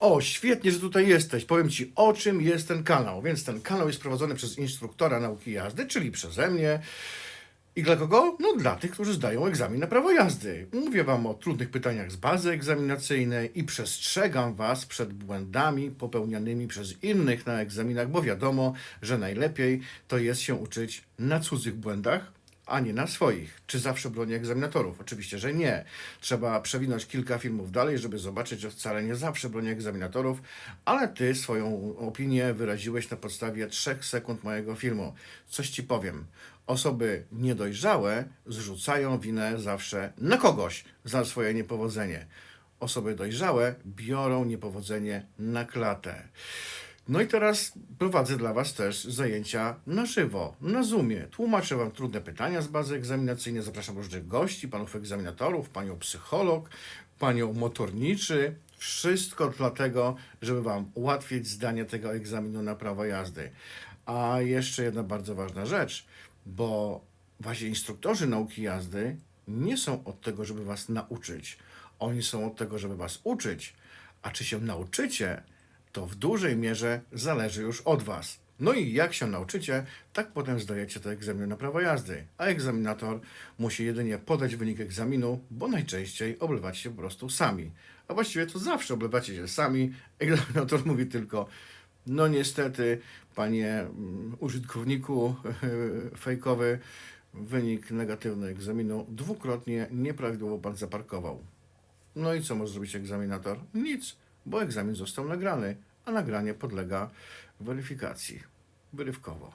O, świetnie, że tutaj jesteś. Powiem Ci, o czym jest ten kanał. Więc ten kanał jest prowadzony przez instruktora nauki jazdy, czyli przeze mnie. I dla kogo? No dla tych, którzy zdają egzamin na prawo jazdy. Mówię Wam o trudnych pytaniach z bazy egzaminacyjnej i przestrzegam Was przed błędami popełnianymi przez innych na egzaminach, bo wiadomo, że najlepiej to jest się uczyć na cudzych błędach, a nie na swoich. Czy zawsze bronię egzaminatorów? Oczywiście, że nie. Trzeba przewinąć kilka filmów dalej, żeby zobaczyć, że wcale nie zawsze bronię egzaminatorów, ale ty swoją opinię wyraziłeś na podstawie trzech sekund mojego filmu. Coś ci powiem. Osoby niedojrzałe zrzucają winę zawsze na kogoś za swoje niepowodzenie. Osoby dojrzałe biorą niepowodzenie na klatę. No i teraz prowadzę dla Was też zajęcia na żywo, na Zoomie. Tłumaczę Wam trudne pytania z bazy egzaminacyjnej, zapraszam różnych gości, panów egzaminatorów, panią psycholog, panią motorniczy. Wszystko dlatego, żeby Wam ułatwić zdanie tego egzaminu na prawo jazdy. A jeszcze jedna bardzo ważna rzecz, bo właśnie instruktorzy nauki jazdy nie są od tego, żeby Was nauczyć. Oni są od tego, żeby Was uczyć. A czy się nauczycie, to w dużej mierze zależy już od Was. No i jak się nauczycie, tak potem zdajecie te egzaminy na prawo jazdy. A egzaminator musi jedynie podać wynik egzaminu, bo najczęściej oblewacie się po prostu sami. A właściwie to zawsze oblewacie się sami. Egzaminator mówi tylko, no niestety, panie mm, użytkowniku fejkowy, wynik negatywny egzaminu, dwukrotnie nieprawidłowo pan zaparkował. No i co może zrobić egzaminator? Nic, bo egzamin został nagrany, a nagranie podlega weryfikacji wyrywkowo.